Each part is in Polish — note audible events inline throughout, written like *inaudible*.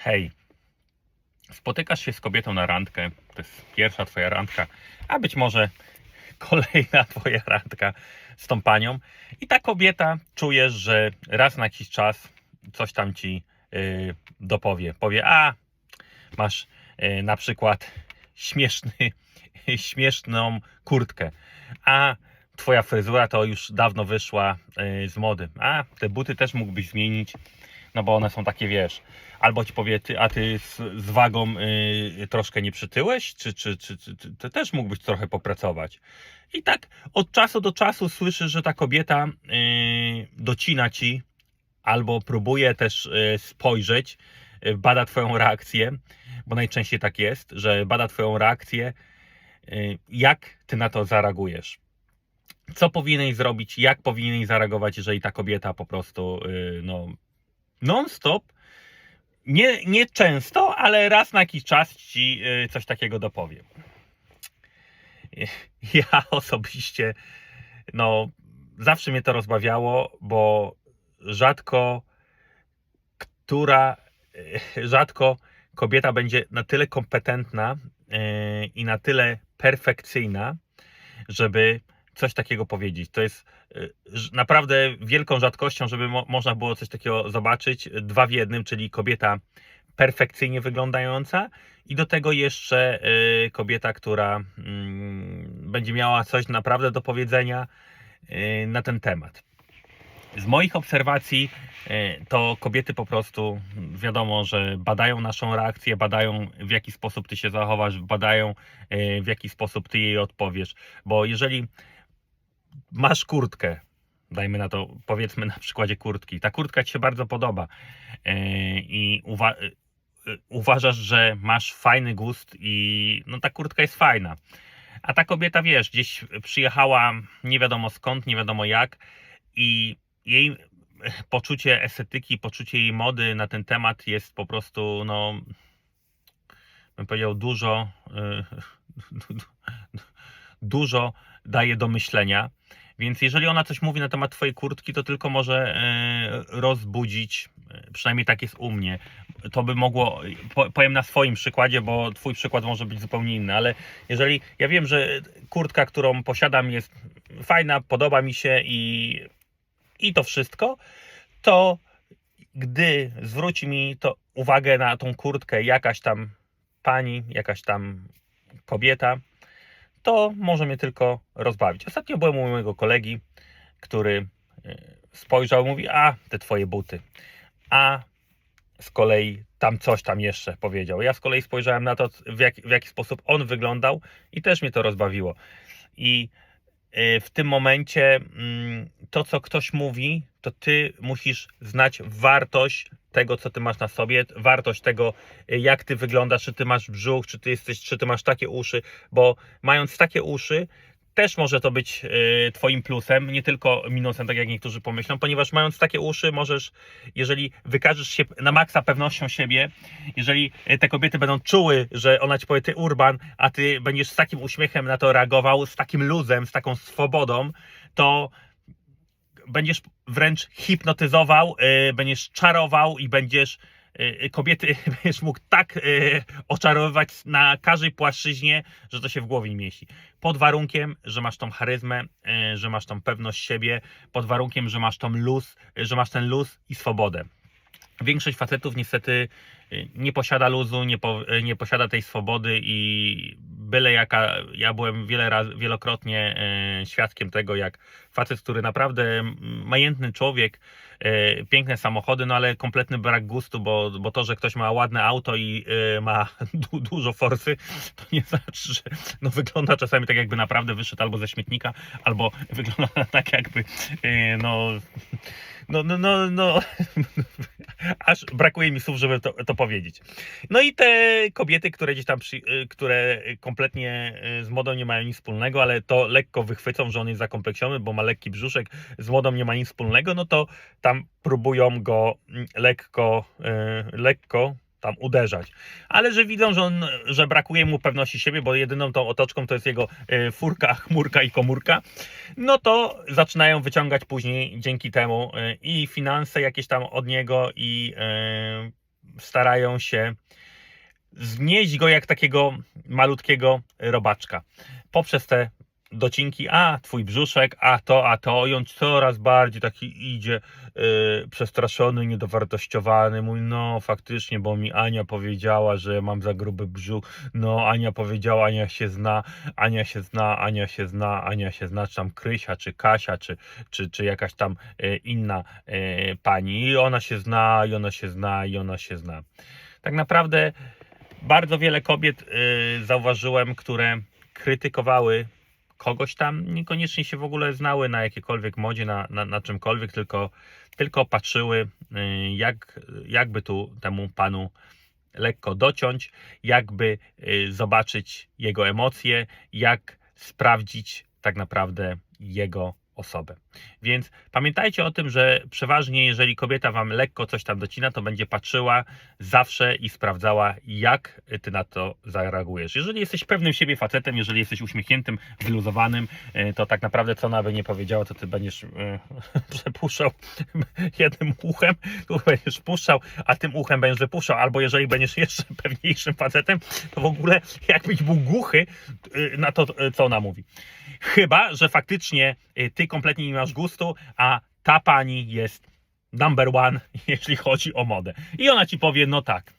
Hej, spotykasz się z kobietą na randkę, to jest pierwsza twoja randka, a być może *laughs* kolejna twoja randka z tą panią. I ta kobieta czujesz, że raz na jakiś czas coś tam ci yy, dopowie. Powie, a masz yy, na przykład śmieszny, *laughs* śmieszną kurtkę, a twoja fryzura to już dawno wyszła yy, z mody, a te buty też mógłbyś zmienić, no bo one są takie, wiesz, albo ci powie, ty, a ty z, z wagą y, troszkę nie przytyłeś, czy, czy, czy, czy, ty też mógłbyś trochę popracować. I tak od czasu do czasu słyszysz, że ta kobieta y, docina ci, albo próbuje też y, spojrzeć, y, bada twoją reakcję, bo najczęściej tak jest, że bada twoją reakcję, y, jak ty na to zareagujesz. Co powinieneś zrobić, jak powinieneś zareagować, jeżeli ta kobieta po prostu y, no, non-stop nie, nie często, ale raz na jakiś czas ci y, coś takiego dopowiem. *laughs* Ja osobiście, no, zawsze mnie to rozbawiało, bo rzadko która, *laughs* rzadko kobieta będzie na tyle kompetentna y, i na tyle perfekcyjna, żeby coś takiego powiedzieć. To jest y, naprawdę wielką rzadkością, żeby mo- można było coś takiego zobaczyć. Dwa w jednym, czyli kobieta perfekcyjnie wyglądająca i do tego jeszcze y, kobieta, która mm, będzie miała coś naprawdę do powiedzenia y, na ten temat. Z moich obserwacji to kobiety po prostu wiadomo, że badają naszą reakcję, badają w jaki sposób ty się zachowasz, badają w jaki sposób ty jej odpowiesz, bo jeżeli masz kurtkę, dajmy na to, powiedzmy na przykładzie kurtki, ta kurtka ci się bardzo podoba yy, i uwa- yy, uważasz, że masz fajny gust i no ta kurtka jest fajna. A ta kobieta, wiesz, gdzieś przyjechała nie wiadomo skąd, nie wiadomo jak i jej poczucie estetyki, poczucie jej mody na ten temat jest po prostu, no, bym powiedział, dużo, *laughs* yy, dużo daje do myślenia. Więc jeżeli ona coś mówi na temat twojej kurtki, to tylko może e, rozbudzić, e, przynajmniej tak jest u mnie. To by mogło, po, powiem na swoim przykładzie, bo twój przykład może być zupełnie inny, ale jeżeli ja wiem, że kurtka, którą posiadam jest fajna, podoba mi się i, i to wszystko, to gdy zwróci mi to uwagę na tą kurtkę jakaś tam pani, jakaś tam kobieta, to może mnie tylko rozbawić. Ostatnio byłem u mojego kolegi, który e, spojrzał mówi, a te twoje buty. A z kolei tam coś tam jeszcze powiedział. Ja z kolei spojrzałem na to, w, w jaki sposób on wyglądał i też mnie to rozbawiło. I e, w tym momencie mm, to, co ktoś mówi, to ty musisz znać wartość tego, co ty masz na sobie, wartość tego, e, jak ty wyglądasz, czy ty masz brzuch, czy ty jesteś, czy ty masz takie uszy, bo mając takie uszy, też może to być e, Twoim plusem, nie tylko minusem, tak jak niektórzy pomyślą, ponieważ mając takie uszy, możesz, jeżeli wykażesz się na maksa pewnością siebie, jeżeli e, te kobiety będą czuły, że ona ci powie, ty urban, a ty będziesz z takim uśmiechem na to reagował, z takim luzem, z taką swobodą, to będziesz wręcz hipnotyzował, y, będziesz czarował i będziesz y, kobiety *laughs* będziesz mógł tak y, oczarowywać na każdej płaszczyźnie, że to się w głowie mieści. Pod warunkiem, że masz tą charyzmę, y, że masz tą pewność siebie, pod warunkiem, że masz tą luz, y, że masz ten luz i swobodę. Większość facetów niestety y, nie posiada luzu, nie, po, y, nie posiada tej swobody i byle jaka, ja byłem wiele wielokrotnie e, świadkiem tego, jak facet, który naprawdę majętny człowiek, piękne samochody, no ale kompletny brak gustu, bo, bo to, że ktoś ma ładne auto i e, ma *laughs* du, dużo forsy, to nie znaczy, że no, wygląda czasami tak jakby naprawdę wyszedł albo ze śmietnika, albo *laughs* wygląda tak jakby e, no no, no, no, no, *laughs* aż brakuje mi słów, żeby to, to powiedzieć. No i te kobiety, które gdzieś tam, przy, które kompletnie z modą nie mają nic wspólnego, ale to lekko wychwycą, że on jest zakompleksiony, bo ma lekki brzuszek, z modą nie ma nic wspólnego, no to tam próbują go mm, lekko, y, lekko tam uderzać. Ale że widzą, że, on, że brakuje mu pewności siebie, bo jedyną tą otoczką to jest jego y, furka, *laughs* chmurka i komórka, no to zaczynają wyciągać później dzięki temu y, i finanse jakieś tam od niego i starają się znieść go jak takiego malutkiego robaczka. Poprzez te docinki, a twój brzuszek, a to, a to, i on coraz bardziej taki idzie yy, przestraszony, niedowartościowany. Mówi, no faktycznie, bo mi Ania powiedziała, że mam za gruby brzuch. No, Ania powiedziała, Ania się zna, Ania się zna, Ania się zna, Ania się zna, czy tam Krysia, czy Kasia, czy, czy, czy jakaś tam yy, inna yy, pani. I ona się zna, i ona się zna, i ona się zna. Tak naprawdę bardzo wiele kobiet yy, zauważyłem, które krytykowały kogoś tam, niekoniecznie się w ogóle znały na jakiejkolwiek modzie, na, na, na czymkolwiek, tylko, tylko patrzyły, yy, jak, jakby tu temu panu lekko dociąć, jakby yy, zobaczyć jego emocje, jak sprawdzić tak naprawdę jego osobę. Więc pamiętajcie o tym, że przeważnie jeżeli kobieta wam lekko coś tam docina, to będzie patrzyła zawsze i sprawdzała, jak ty na to zareagujesz. Jeżeli jesteś pewnym siebie facetem, jeżeli jesteś uśmiechniętym, wyluzowanym, e, to tak naprawdę co ona by nie powiedziała, to ty będziesz e, *laughs* przepuszczał *laughs* jednym uchem, tu będziesz puszczał, a tym uchem będziesz wypuszczał. Albo jeżeli będziesz jeszcze *laughs* pewniejszym facetem, to w ogóle jakbyś był głuchy e, na to, co ona mówi. Chyba, że faktycznie y, ty kompletnie nie masz gustu, a ta pani jest number one, *laughs* jeśli chodzi o modę. I ona ci powie, no tak,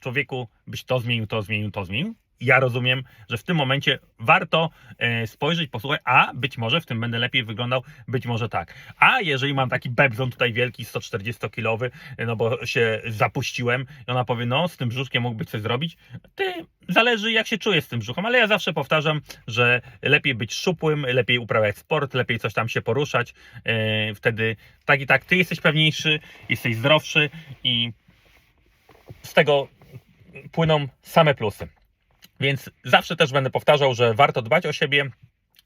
człowieku, byś to zmienił, to zmienił, to zmienił. Ja rozumiem, że w tym momencie warto e, spojrzeć, posłuchać, a być może w tym będę lepiej wyglądał, być może tak. A jeżeli mam taki bebzon tutaj wielki, 140-kilowy, no bo się zapuściłem i ona powie, no z tym brzuszkiem mógłby coś zrobić, ty zależy jak się czuję z tym brzuchem, ale ja zawsze powtarzam, że lepiej być szczupłym, lepiej uprawiać sport, lepiej coś tam się poruszać, e, wtedy tak i tak ty jesteś pewniejszy, jesteś zdrowszy i z tego płyną same plusy. Więc zawsze też będę powtarzał, że warto dbać o siebie,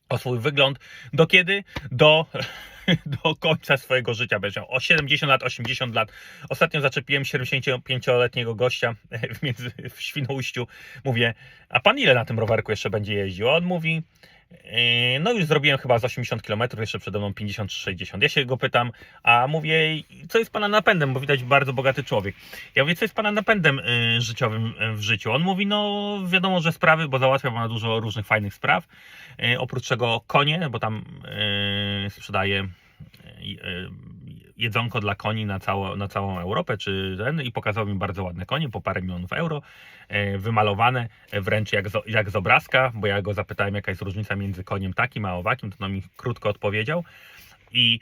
o swój wygląd. Do kiedy? Do, *laughs* do końca swojego życia. Będziesz miał o 70 lat, 80 lat. Ostatnio zaczepiłem 75-letniego gościa *laughs* w, między, w Świnoujściu. Mówię, a pan ile na tym rowerku jeszcze będzie jeździł? A On mówi, No już zrobiłem chyba z 80 km, jeszcze przede mną 50 czy 60. Ja się go pytam, a mówię, co jest pana napędem, bo widać bardzo bogaty człowiek. Ja mówię, co jest pana napędem y, życiowym y, w życiu? On mówi, no wiadomo, że sprawy, bo załatwia pana dużo różnych fajnych spraw. Oprócz czego konie, bo tam sprzedaje jedzonko dla koni na, cało, na całą Europę, czy ten, i pokazał mi bardzo ładne konie, po parę milionów euro, e, wymalowane e, wręcz jak z, jak z obrazka, bo ja go zapytałem, jaka jest różnica między koniem takim a owakim, to on mi krótko odpowiedział. I,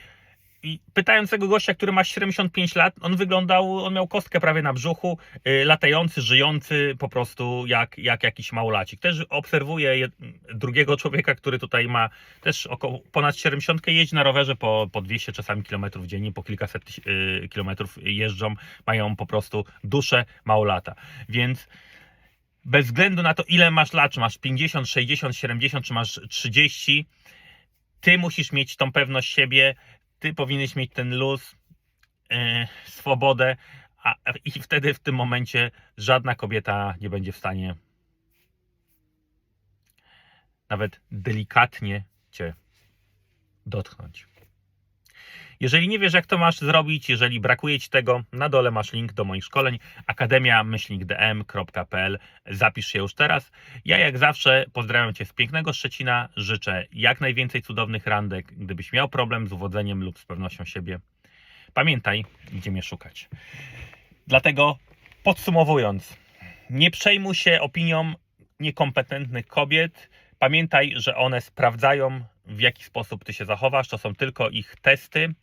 I pytając tego gościa, który ma 75 lat, on wyglądał, on miał kostkę prawie na brzuchu, y, latający, żyjący po prostu jak, jak jakiś małolacik. Też obserwuję drugiego człowieka, który tutaj ma też około ponad 70, jeździ na rowerze po, po 200 czasami kilometrów dziennie, po kilkaset y, kilometrów jeżdżą, mają po prostu duszę małolata. Więc bez względu na to, ile masz lat, czy masz 50, 60, 70, czy masz 30, ty musisz mieć tą pewność siebie, ty powinieneś mieć ten luz, e, swobodę, a, i wtedy w tym momencie żadna kobieta nie będzie w stanie nawet delikatnie cię dotknąć. Jeżeli nie wiesz, jak to masz zrobić, jeżeli brakuje Ci tego, na dole masz link do moich szkoleń akademia-dm.pl. Zapisz się już teraz. Ja jak zawsze pozdrawiam Cię z pięknego Szczecina. Życzę jak najwięcej cudownych randek. Gdybyś miał problem z uwodzeniem lub z pewnością siebie, pamiętaj, gdzie mnie szukać. Dlatego podsumowując, nie przejmuj się opinią niekompetentnych kobiet. Pamiętaj, że one sprawdzają, w jaki sposób ty się zachowasz. To są tylko ich testy.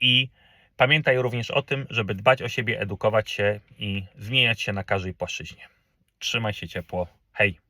I pamiętaj również o tym, żeby dbać o siebie, edukować się i zmieniać się na każdej płaszczyźnie. Trzymaj się ciepło. Hej!